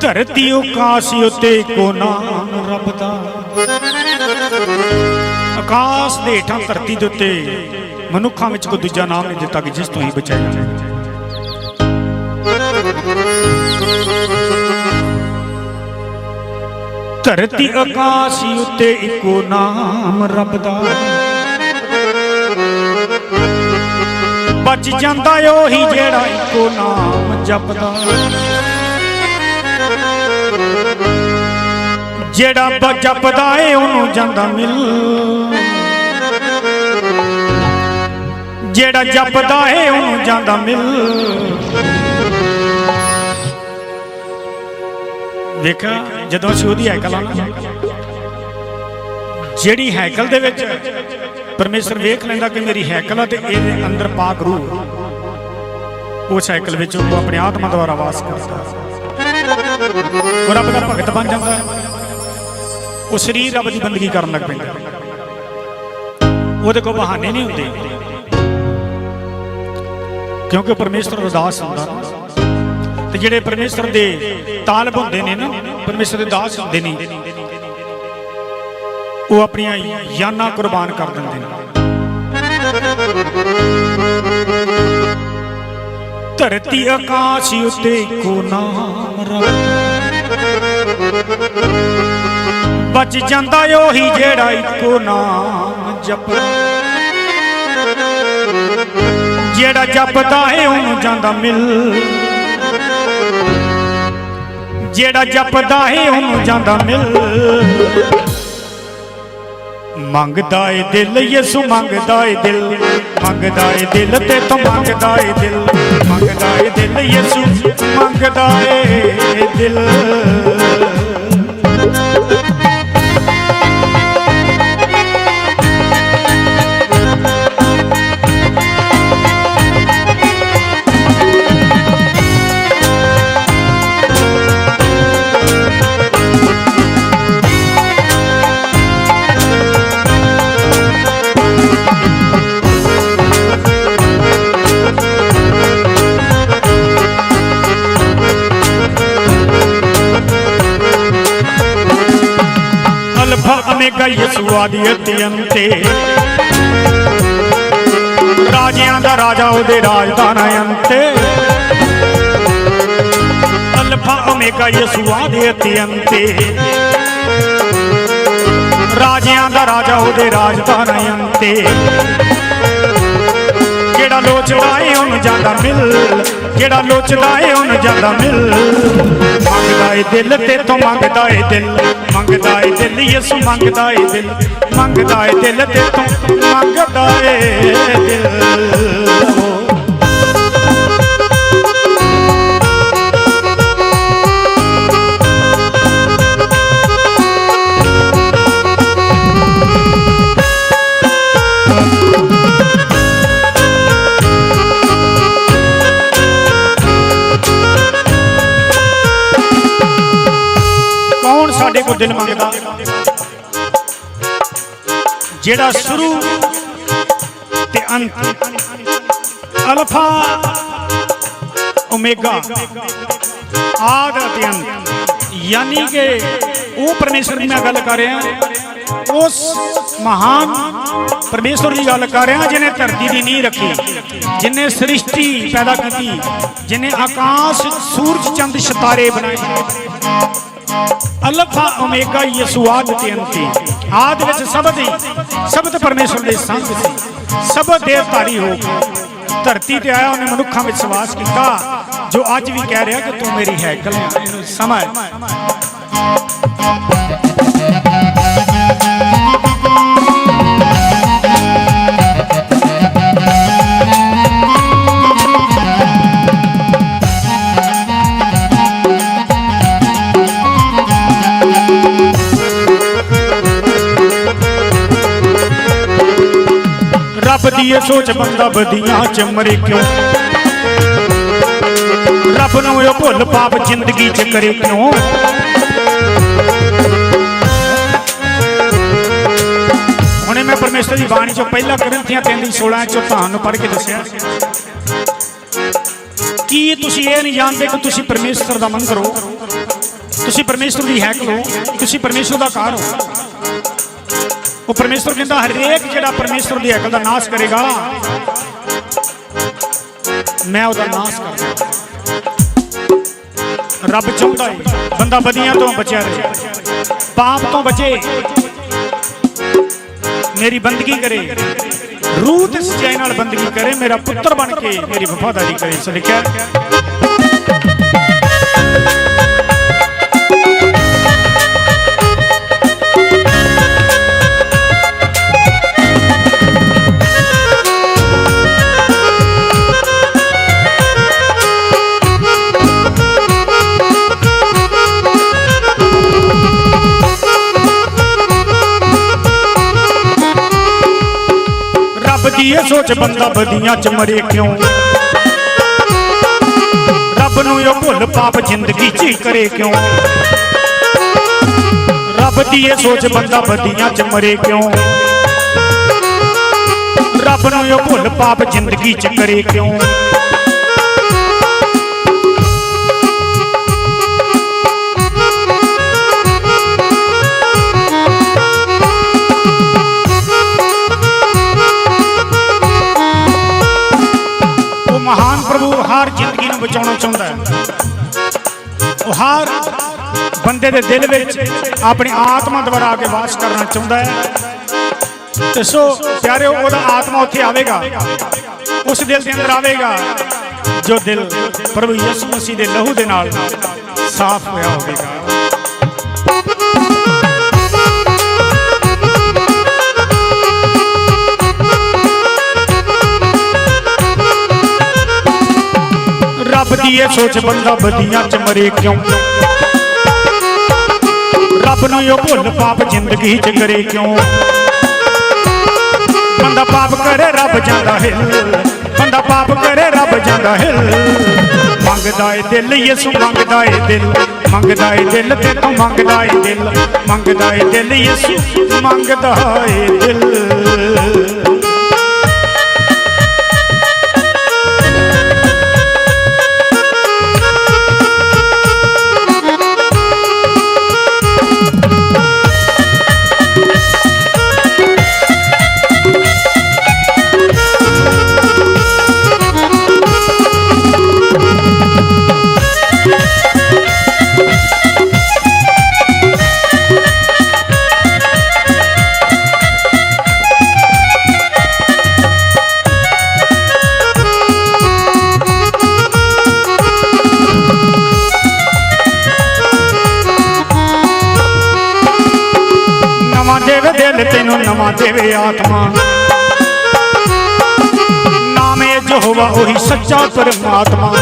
ਧਰਤੀ ਆਕਾਸ਼ ਉਤੇ ਕੋ ਨਾਮ ਰੱਬ ਦਾ ਆਕਾਸ਼ ਦੇ ਹੇਠਾਂ ਧਰਤੀ ਦੇ ਉੱਤੇ ਮਨੁੱਖਾਂ ਵਿੱਚ ਕੋਈ ਦੂਜਾ ਨਾਮ ਨਹੀਂ ਦਿੱਤਾ ਕਿ ਜਿਸ ਤੋਂ ਹੀ ਬਚਾਇਆ ਜਾਏ ਧਰਤੀ ਆਕਾਸ਼ ਉਤੇ ਇੱਕੋ ਨਾਮ ਰੱਬ ਦਾ ਬਚ ਜਾਂਦਾ ਉਹੀ ਜਿਹੜਾ ਇੱਕੋ ਨਾਮ ਜਪਦਾ। ਜਿਹੜਾ ਜਪਦਾ ਏ, ਉਹਨੂੰ ਜਾਂਦਾ ਮਿਲ। ਜਿਹੜਾ ਜਪਦਾ ਏ, ਉਹਨੂੰ ਜਾਂਦਾ ਮਿਲ। ਵੇਖਿਆ ਜਦੋਂ ਅਸੀਂ ਉਹਦੀ ਹੈਕਲ ਆ ਜਿਹੜੀ ਹੈਕਲ ਦੇ ਵਿੱਚ ਪਰਮੇਸ਼ਰ ਵੇਖ ਲੈਂਦਾ ਕਿ ਮੇਰੀ ਹੈਕਲ ਆ ਤੇ ਇਹਦੇ ਅੰਦਰ ਪਾਕ ਰੂਹ। ਉਸ ਹੈਕਲ ਵਿੱਚ ਉਹ ਆਪਣੇ ਆਤਮਾ ਦੁਆਰਾ ਵਾਸ ਕਰਦਾ। ਉਹ ਰੱਬ ਦਾ ਭਗਤ ਬਣ ਜਾਂਦਾ। ਉਹ ਸਰੀਰ ਰੱਬ ਦੀ ਬੰਦਗੀ ਕਰਨ ਲੱਗ ਪੈਂਦਾ। ਉਹਦੇ ਕੋਲ ਬਹਾਨੇ ਨਹੀਂ ਹੁੰਦੇ। ਕਿਉਂਕਿ ਉਹ ਪਰਮੇਸ਼ਰ ਦਾ ਹੁੰਦਾ। ਤੇ ਜਿਹੜੇ ਪਰਮੇਸ਼ਰ ਦੇ ਤਾਲਬ ਹੁੰਦੇ ਨੇ ਨਾ ਪਰਮੇਸ਼ਰ ਦੇ ਦਾਸ ਹੁੰਦੇ ਨੇ, ਉਹ ਆਪਣੀਆਂ ਯਾਨਾਂ ਕੁਰਬਾਨ ਕਰ ਦਿੰਦੇ ਨੇ। ਧਰਤੀ ਆਕਾਸ਼ ਉਤੇ ਕੋ ਨਾਮ ਰੱਬ ਬਚ ਜਾਂਦਾ ਉਹੀ ਜਿਹੜਾ ਇੱਕੋ ਨਾਮ ਜਪਦਾ। ਜਿਹੜਾ ਜਪਦਾ ਏ ਉਹਨੂੰ ਜਾਂਦਾ ਮਿਲ। ਜਿਹੜਾ ਜਪਦਾ ਏ ਉਹਨੂੰ ਜਾਂਦਾ ਮਿਲ। ਮੰਗਦਾ ਏ ਦਿਲ, ਯਿਸੂ ਮੰਗਦਾ ਏ ਦਿਲ। ਮੰਗਦਾ ਏ ਦਿਲ ਤੇ ਤੋਂ ਮੰਗਦਾ ਏ ਦਿਲ। ਮੰਗਦਾ ਏ ਦਿਲ ਯਿਸੂ ਮੰਗਦਾ ਏ ਦਿਲ। ਆਦੀ ਅੰਤੇ ਰਾਜਿਆਂ ਦਾ ਰਾਜਾ ਉਹਦੇ ਰਾਜ ਅੰਤੇ। ਅਲਫਾ ਅਮੇਗਾ ਯਿਸੂ ਆਦੀ ਅੰਤੇ ਰਾਜਿਆਂ ਦਾ ਰਾਜਾ ਉਹਦੇ ਰਾਜ ਅੰਤੇ। ਜਿਹੜਾ ਲੋਚਦਾ ਏ ਉਹਨੂੰ ਜਾਂਦਾ ਮਿਲ? ਜਿਹੜਾ ਲੋਚਦਾ ਏ ਉਹਨੂੰ ਜਾਂਦਾ ਮਿਲ? ਮੰਗਦਾ ਏ ਦਿਲ ਤੇ ਤੋਂ ਮੰਗਦਾ ਏ ਦਿਲ ਮੰਗਦਾ ਏ ਦਿਲ ਯਿਸੂ ਮੰਗਦਾ ਏ ਦਿਲ ਮੰਗਦਾ ਏ ਦਿਲ ਤੇ ਤੋਂ ਮੰਗਦਾ ਏ ਦਿਲ। ਕੌਣ ਸਾਡੇ ਕੋਲ ਦਿਲ ਮੰਗਦਾ। ਜਿਹੜਾ ਸ਼ੁਰੂ ਤੇ ਅੰਤ। Alpha, omega. ਆਦ ਅਤੇ ਅੰਤ। ਯਾਨੀ ਕਿ ਉਹ ਪਰਮੇਸ਼ਰ ਦੀ ਮੈਂ ਗੱਲ ਕਰ ਰਿਹਾ। ਉਸ ਮਹਾਨ ਪਰਮੇਸ਼ਰ ਦੀ ਗੱਲ ਕਰ ਰਿਹਾ ਜਿਨੇ ਧਰਤੀ ਦੀ ਨੀਂਹ ਰੱਖੀ ਜਿਨੇ ਸ੍ਰਿਸ਼ਟੀ ਪੈਦਾ ਕੀਤੀ ਜਿਨੇ ਆਕਾਸ਼, ਸੂਰਜ, ਚੰਦ, ਸਿਤਾਰੇ ਬਣਾਏ। ਅਲਫਾ ਓਮੇਗਾ ਯਿਸੂ ਆਦ ਤੇ ਅੰਤੀ। ਆਦ ਵਿੱਚ ਸਬਦ ਹੀ ਸਬਦ ਪਰਮੇਸ਼ਰ ਦੇ ਸੰਗ ਸੀ। ਸਬਦ ਦੇਵਤਾਰੀ ਹੋ ਕੇ ਧਰਤੀ ਤੇ ਆਇਆ, ਉਹਨੇ ਮਨੁੱਖਾਂ ਵਿੱਚ ਸਵਾਸ ਕੀਤਾ, ਜੋ ਅੱਜ ਵੀ ਕਹਿ ਰਿਹਾ ਕਿ ਤੂੰ ਮੇਰੀ ਹੈਕਲ ਹੈ। ਇਹਨੂੰ ਸਮਝ ਰੱਬ ਦੀ ਸੋਚ ਬੰਦਾ ਬਦੀਆਂ ਚ ਮਰੇ ਕਿਉਂ? ਰੱਬ ਨੂੰ ਇਹ ਭੁੱਲ ਪਾਪ ਜ਼ਿੰਦਗੀ ਚ ਕਰੇ ਕਿਉਂ? ਹੁਣੇ ਮੈਂ ਪਰਮੇਸ਼ਰ ਦੀ ਬਾਣੀ ਚੋਂ ਪਹਿਲਾ ਕਰੰਥੀਆਂ 3 ਦੀ 16 ਚੋਂ ਤੁਹਾਨੂੰ ਪੜ੍ਹ ਕੇ ਦੱਸਿਆ। ਕੀ ਤੁਸੀਂ ਇਹ ਨਹੀਂ ਜਾਣਦੇ ਕਿ ਤੁਸੀਂ ਪਰਮੇਸ਼ਰ ਦਾ ਮੰਦਰ ਹੋ? ਤੁਸੀਂ ਪਰਮੇਸ਼ਰ ਦੀ ਹੈਕਲ ਹੋ? ਤੁਸੀਂ ਪਰਮੇਸ਼ਰ ਦਾ ਘਰ ਹੋ? ਉਹ ਪਰਮੇਸ਼ਰ ਕਹਿੰਦਾ, ਹਰੇਕ ਜਿਹੜਾ ਪਰਮੇਸ਼ਰ ਦੀ ਹੈਕਲ ਦਾ ਨਾਸ਼ ਕਰੇਗਾ ਮੈਂ ਉਹਦਾ ਨਾਸ਼ ਕਰਾਂਗਾ ਰੱਬ ਚਾਹੁੰਦਾ ਹੈ ਬੰਦਾ ਬਦੀਆਂ ਤੋਂ ਬਚਿਆ ਰਹੇ, ਪਾਪ ਤੋਂ ਬਚੇ, ਮੇਰੀ ਬੰਦਗੀ ਕਰੇ, ਰੂਹ ਤੇ ਸਚਾਈ ਨਾਲ ਬੰਦਗੀ ਕਰੇ, ਮੇਰਾ ਪੁੱਤਰ ਬਣ ਕੇ ਮੇਰੀ ਵਫਾਦਾਰੀ ਕਰੇ ਸੋ ਲਿਖਿਆ। ਸੋਚ ਬੰਦਾ ਬਦੀਆਂ ਚ ਮਰੇ ਕਿਉਂ? ਰੱਬ ਨੂੰ ਇਹ ਭੁੱਲ ਪਾਪ ਜ਼ਿੰਦਗੀ ਚ ਹੀ ਕਰੇ ਕਿਉਂ? ਰੱਬ ਦੀ ਇਹ ਸੋਚ ਬੰਦਾ ਬਦੀਆਂ ਚ ਮਰੇ ਕਿਉਂ? ਰੱਬ ਨੂੰ ਇਹ ਭੁੱਲ ਪਾਪ ਜ਼ਿੰਦਗੀ ਚ ਕਰੇ ਕਿਉਂ? ਨੂੰ ਬਚਾਉਣਾ ਉਹ ਹਰ ਬੰਦੇ ਦੇ ਦਿਲ ਵਿੱਚ ਆਪਣੀ ਆਤਮਾ ਦੁਆਰਾ ਆ ਕੇ ਵਾਸ ਕਰਨਾ ਚਾਹੁੰਦਾ ਹੈ। ਤੇ ਸੋ ਪਿਆਰਿਓ ਉਹਦਾ ਆਤਮਾ ਉੱਥੇ ਆਵੇਗਾ। ਉਸ ਦਿਲ ਦੇ ਅੰਦਰ ਆਵੇਗਾ, ਜੋ ਦਿਲ ਪ੍ਰਭੂ ਯਿਸੂ ਮਸੀਹ ਦੇ ਲਹੂ ਦੇ ਨਾਲ ਸਾਫ਼ ਹੋਇਆ ਹੋਵੇਗਾ। ਰੱਬ ਦੀ ਸੋਚ ਬੰਦਾ ਬਦੀਆਂ ਚ ਮਰੇ ਕਿਉਂ? ਰੱਬ ਨੂੰ ਇਹ ਭੁੱਲ ਪਾਪ ਜ਼ਿੰਦਗੀ ਚ ਕਰੇ ਕਿਉਂ? ਬੰਦਾ ਪਾਪ ਕਰੇ, ਰੱਬ ਜਾਂਦਾ ਹਿੱਲ। ਬੰਦਾ ਪਾਪ ਕਰੇ, ਰੱਬ ਜਾਂਦਾ ਹਿੱਲ। ਮੰਗਦਾ ਏ ਦਿਲ, ਯਿਸੂ ਮੰਗਦਾ ਏ ਦਿਲ। ਮੰਗਦਾ ਏ ਦਿਲ ਤੇ ਤੂੰ ਮੰਗਦਾ ਏ ਦਿਲ। ਮੰਗਦਾ ਏ ਦਿਲ, ਯਿਸੂ ਮੰਗਦਾ ਏ ਦਿਲ। ਦੇਵੇ ਦਿਲ ਤੈਨੂੰ ਨਵਾਂ ਦੇਵੇ ਆਤਮਾ ਨਾਮ ਏ ਯਹੋਵਾ ਉਹੀ ਸੱਚਾ ਪਰਮਾਤਮਾ।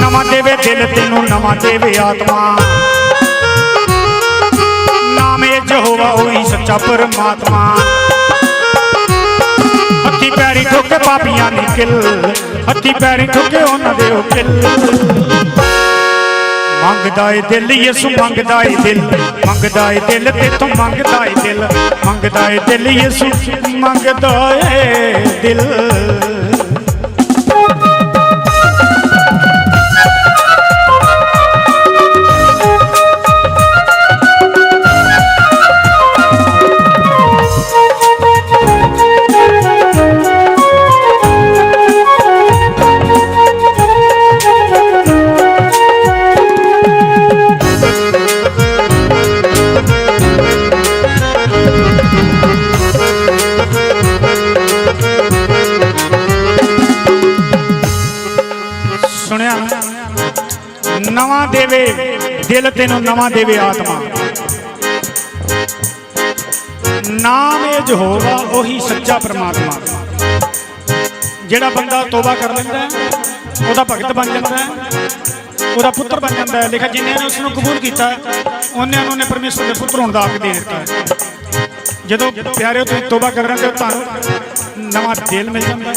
ਨਵਾਂ ਦੇਵੇ ਦਿਲ ਤੈਨੂੰ ਨਵਾਂ ਦੇਵੇ ਆਤਮਾ। ਨਾਮ ਏ ਯਹੋਵਾ ਉਹੀ ਸੱਚਾ ਪਰਮਾਤਮਾ। ਹੱਥੀ ਪੈਰੀ ਠੋਕੇ ਪਾਪੀਆਂ ਨੇ ਕਿਲ, ਹੱਥੀ ਪੈਰੀ ਠੋਕੇ ਉਹਨਾਂ ਦੇ ਉਹ ਕਿੱਲ। ਮੰਗਦਾ ਏ ਦਿਲ, ਯਿਸੂ ਮੰਗਦਾ ਏ ਦਿਲ। ਮੰਗਦਾ ਏ ਦਿਲ, ਤੇਥੋਂ ਮੰਗਦਾ ਏ ਦਿਲ। ਮੰਗਦਾ ਏ ਦਿਲ, ਯਿਸੂ ਮੰਗਦਾ ਏ ਦਿਲ। ਤੈਨੂੰ ਨਵਾਂ ਦੇਵੇ ਆਤਮਾ। ਨਾਮ ਇਹ ਯਹੋਵਾ ਉਹੀ ਸੱਚਾ ਪ੍ਰਮਾਤਮਾ। ਜਿਹੜਾ ਬੰਦਾ ਤੋਬਾ ਕਰ ਲੈਂਦਾ ਹੈ, ਉਹਦਾ ਭਗਤ ਬਣ ਜਾਂਦਾ ਹੈ ਉਹਦਾ ਪੁੱਤਰ ਬਣ ਜਾਂਦਾ ਹੈ। ਲਿਖਿਆ ਜਿਨ੍ਹਾਂ ਨੇ ਉਸ ਨੂੰ ਕਬੂਲ ਕੀਤਾ ਉਹਨਿਆਂ ਨੂੰ ਨੇ ਪਰਮੇਸ਼ਰ ਦੇ ਪੁੱਤਰ ਹੋਣ ਦਾ ਹੱਕ ਦੇ ਦਿੱਤਾ ਹੈ। ਜਦੋਂ ਪਿਆਰਿਓ ਤੁਸੀਂ ਤੋਬਾ ਕਰ ਰਹੇ ਹੋ ਤਾਂ ਤੁਹਾਨੂੰ ਨਵਾਂ ਦਿਲ ਮਿਲ ਜਾਂਦਾ ਹੈ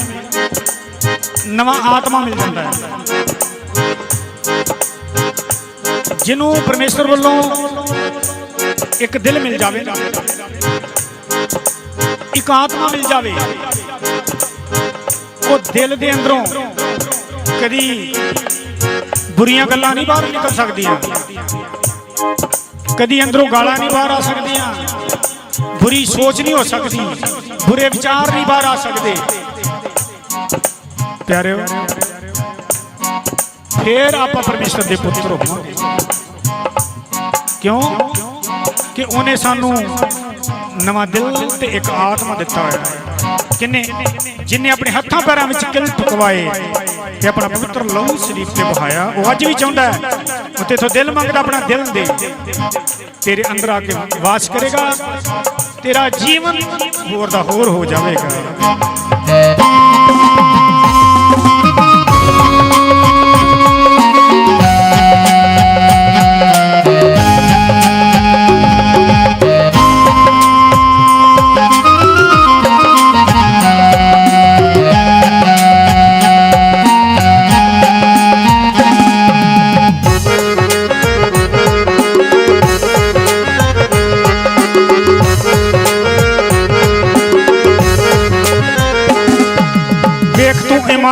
ਨਵਾਂ ਆਤਮਾ ਮਿਲ ਜਾਂਦਾ ਹੈ। ਜਿਹਨੂੰ ਪਰਮੇਸ਼ਰ ਵੱਲੋਂ ਇੱਕ ਦਿਲ ਮਿਲ ਜਾਵੇ, ਇੱਕ ਆਤਮਾ ਮਿਲ ਜਾਵੇ, ਉਹ ਦਿਲ ਦੇ ਅੰਦਰੋਂ ਕਦੀ ਬੁਰੀਆਂ ਗੱਲਾਂ ਨਹੀਂ ਬਾਹਰ ਨਿਕਲ ਸਕਦੀਆਂ। ਕਦੀ ਅੰਦਰੋਂ ਗਾਲਾਂ ਨਹੀਂ ਬਾਹਰ ਆ ਸਕਦੀਆਂ। ਬੁਰੀ ਸੋਚ ਨਹੀਂ ਹੋ ਸਕਦੀ। ਬੁਰੇ ਵਿਚਾਰ ਨਹੀਂ ਬਾਹਰ ਆ ਸਕਦੇ। ਪਿਆਰਿਓ ਫੇਰ ਆਪਾਂ ਪਰਮੇਸ਼ਰ ਦੇ ਪੁੱਤਰ ਹੋਵਾਂਗੇ ਕਿਉਂ? ਕਿ ਉਹਨੇ ਸਾਨੂੰ ਨਵਾਂ ਦਿਲ ਤੇ ਇੱਕ ਆਤਮਾ ਦਿੱਤਾ ਹੋਇਆ ਹੈ। ਕਿੰਨੇ? ਜਿਨੇ ਆਪਣੇ ਹੱਥਾਂ ਪੈਰਾਂ ਵਿੱਚ ਕਿਲ ਟੁਕਵਾਏ ਤੇ ਆਪਣਾ ਪਵਿੱਤਰ ਲਹੂ ਸ਼ਰੀਫ ਤੇ ਬਹਾਇਆ ਉਹ ਅੱਜ ਵੀ ਚਾਹੁੰਦਾ ਹੈ ਉਹ ਤੇਥੋਂ ਦਿਲ ਮੰਗਦਾ ਆਪਣਾ ਦਿਲ ਦੇ। ਤੇਰੇ ਅੰਦਰ ਆ ਕੇ ਵਾਸ ਕਰੇਗਾ, ਤੇਰਾ ਜੀਵਨ ਹੋਰ ਦਾ ਹੋਰ ਹੋ ਜਾਵੇਗਾ।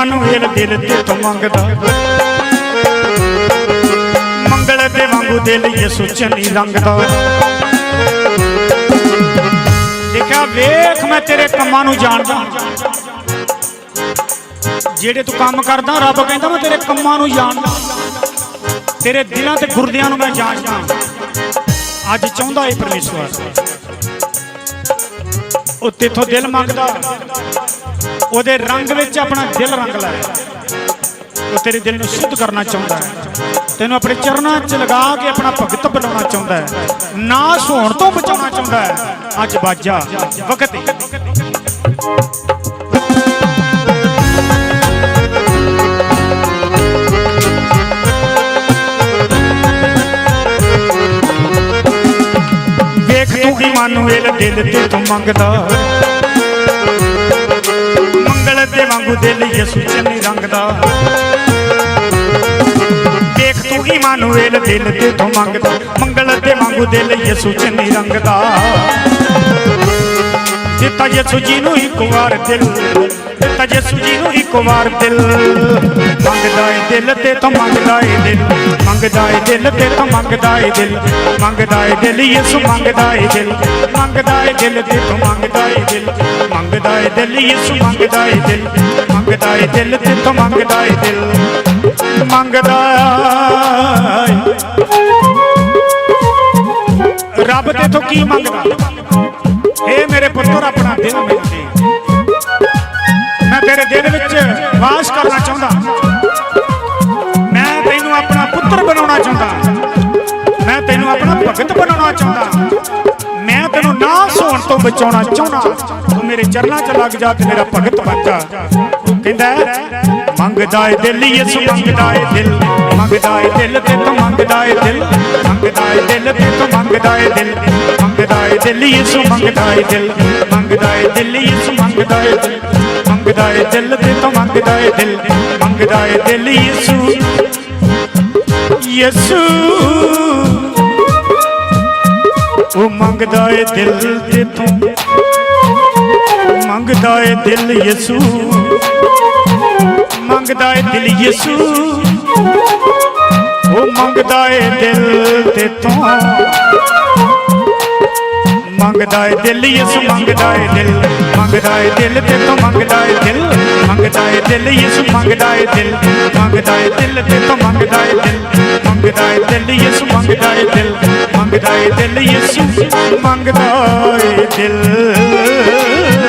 ਤੂੰ ਦਿਲ ਤੇ ਤੂੰ ਮੰਗਦਾ। ਮੰਗਲ ਦੇ ਵਾਂਗੂ ਦਿਲ ਯਿਸੂ ਚੰਨੀ ਰੰਗਦਾ। ਦੇਖਿਆ, ਵੇਖ ਮੈਂ ਤੇਰੇ ਕੰਮਾਂ ਨੂੰ ਜਾਣਦਾ। ਜਿਹੜੇ ਤੂੰ ਕੰਮ ਕਰਦਾ, ਰੱਬ ਕਹਿੰਦਾ ਮੈਂ ਤੇਰੇ ਕੰਮਾਂ ਨੂੰ ਜਾਣਦਾ। ਤੇਰੇ ਦਿਲਾਂ ਤੇ ਗੁਰਦਿਆਂ ਨੂੰ ਮੈਂ ਜਾਣਦਾ। ਅੱਜ ਚਾਹੁੰਦਾ ਏ ਪਰਮੇਸ਼ਵਰ। ਉਹ ਤੇਥੋਂ ਦਿਲ ਮੰਗਦਾ, ਉਹਦੇ ਰੰਗ ਵਿੱਚ ਆਪਣਾ ਦਿਲ ਰੰਗ ਲੈ। ਉਹ ਤੇਰੇ ਦਿਲ ਨੂੰ ਸ਼ੁੱਧ ਕਰਨਾ ਚਾਹੁੰਦਾ ਹੈ। ਤੈਨੂੰ ਆਪਣੇ ਚਰਨਾਂ 'ਚ ਲਗਾ ਕੇ ਆਪਣਾ ਭਗਤ ਬਣਾਉਣਾ ਚਾਹੁੰਦਾ ਹੈ। ਨਾਸ ਹੋਣ ਤੋਂ ਬਚਾਉਣਾ ਚਾਹੁੰਦਾ ਹੈ। ਅੱਜ ਬਾਜਾ, ਵਕਤ ਵੇਖ ਤੂੰ ਇਮਾਨੁਏਲ ਦਿਲ ਤੇ ਤੂੰ ਮੰਗਦਾ? ਮੰਗਲ ਦੇ ਵਾਂਗੂ ਦਿਲ ਯਿਸੂ ਚੰਨੀ ਰੰਗਦਾ। ਦੇਖ ਤੂੰ ਇਮਾਨੁਏਲ ਦਿਲ ਤੇ ਤੂੰ ਮੰਗਦਾ? ਮੰਗਲ ਦੇ ਵਾਂਗੂ ਦਿਲ ਯਿਸੂ ਚੰਨੀ ਰੰਗਦਾ। ਦਿੱਤਾ ਯਿਸੂ ਜੀ ਨੂੰ ਇੱਕ ਵਾਰ ਦਿਲ ਦਿੱਤਾ ਯਿਸੂ ਜੀ ਨੂੰ ਇੱਕ ਵਾਰ ਦਿਲ ਮੰਗਦਾ ਏ ਦਿਲ ਤੇ ਤੂੰ ਮੰਗਦਾ ਏ ਦਿਲ ਮੰਗਦਾ ਏ ਦਿਲ ਤੇ ਤੂੰ ਮੰਗਦਾ ਏ ਦਿਲ ਮੰਗਦਾ ਏ ਦਿਲ ਯਿਸੂ ਮੰਗਦਾ ਏ ਦਿਲ ਮੰਗਦਾ ਏ ਦਿਲ ਤੇ ਤੂੰ ਮੰਗਦਾ ਏ ਦਿਲ ਮੰਗਦਾ ਏ ਦਿਲ ਯਿਸੂ ਮੰਗਦਾ ਏ ਦਿਲ ਮੰਗਦਾ ਏ ਦਿਲ ਤੇ ਤੂੰ ਮੰਗਦਾ ਏ ਦਿਲ ਮੰਗਦਾ ਰੱਬ ਤੇ ਤੋਂ ਕੀ ਮੰਗਦਾ ਏ ਮੇਰੇ ਪੁੱਤਰ ਆਪਣਾ ਦਿਲ ਮੈਨੂੰ ਤੇਰੇ ਦਿਲ ਵਿੱਚ ਵਾਸ ਕਰਨਾ ਚਾਹੁੰਦਾ ਮੈਂ ਤੈਨੂੰ ਆਪਣਾ ਪੁੱਤਰ ਬਣਾਉਣਾ ਚਾਹੁੰਦਾ ਮੈਂ ਤੈਨੂੰ ਆਪਣਾ ਭਗਤ ਬਣਾਉਣਾ ਚਾਹੁੰਦਾ ਮੈਂ ਤੈਨੂੰ ਨਾ ਸੋਣ ਤੋਂ ਬਚਾਉਣਾ ਚਾਹੁੰਦਾ ਤੂੰ ਮੇਰੇ ਚਰਨਾਂ 'ਚ ਲੱਗ ਜਾ ਤੇ ਮੇਰਾ ਭਗਤ ਬਣ ਜਾ ਉਹ ਕਹਿੰਦਾ ਮੰਗਦਾ ਏ ਦਿਲ ਯਿਸੂ ਮੰਗਦਾ ਏ ਦਿਲ ਮੰਗਦਾ ਏ ਦਿਲ ਤੇ ਤੂੰ ਮੰਗਦਾ ਏ ਦਿਲ ਮੰਗਦਾ ਏ ਦਿਲ ਤੇ ਤੂੰ ਮੰਗਦਾ ਏ ਦਿਲ ਮੰਗਦਾ ਏ ਦਿਲ ਯਿਸੂ ਮੰਗਦਾ ਏ ਦਿਲ ਮੰਗਦਾ ਏ ਦਿਲ ਯਿਸੂ ਮੰਗਦਾ ਏ ਦਿਲ ਮੰਗਦਾ ਏ ਦਿਲ ਤੇ ਤੂੰ ਮੰਗਦਾ ਏ ਦਿਲ ਮੰਗਦਾ ਏ ਦਿਲ ਯਿਸੂ। ਯਿਸੂ। ਉਹ ਮੰਗਦਾ ਏ ਦਿਲ ਤੇ ਤੂੰ, ਮੰਗਦਾ ਏ ਦਿਲ ਯਿਸੂ। ਮੰਗਦਾ ਏ ਦਿਲ ਯਿਸੂ। ਉਹ ਮੰਗਦਾ ਏ ਦਿਲ ਤੇ ਤੂੰ। ਮੰਗਦਾ ਏ ਦਿਲ ਯਿਸੂ ਮੰਗਦਾ ਏ ਦਿਲ ਮੰਗਦਾ ਏ ਦਿਲ ਤੇ ਤੂੰ ਮੰਗਦਾ ਏ ਦਿਲ ਮੰਗਦਾ ਏ ਦਿਲ ਯਿਸੂ ਮੰਗਦਾ ਏ ਦਿਲ ਮੰਗਦਾ ਏ ਦਿਲ ਤੇ ਤੂੰ ਮੰਗਦਾ ਏ ਦਿਲ ਮੰਗਦਾ ਏ ਦਿਲ ਯਿਸੂ ਮੰਗਦਾ ਏ ਦਿਲ ਮੰਗਦਾ ਏ ਦਿਲ ਯਿਸੂ ਮੰਗਦਾ ਏ ਦਿਲ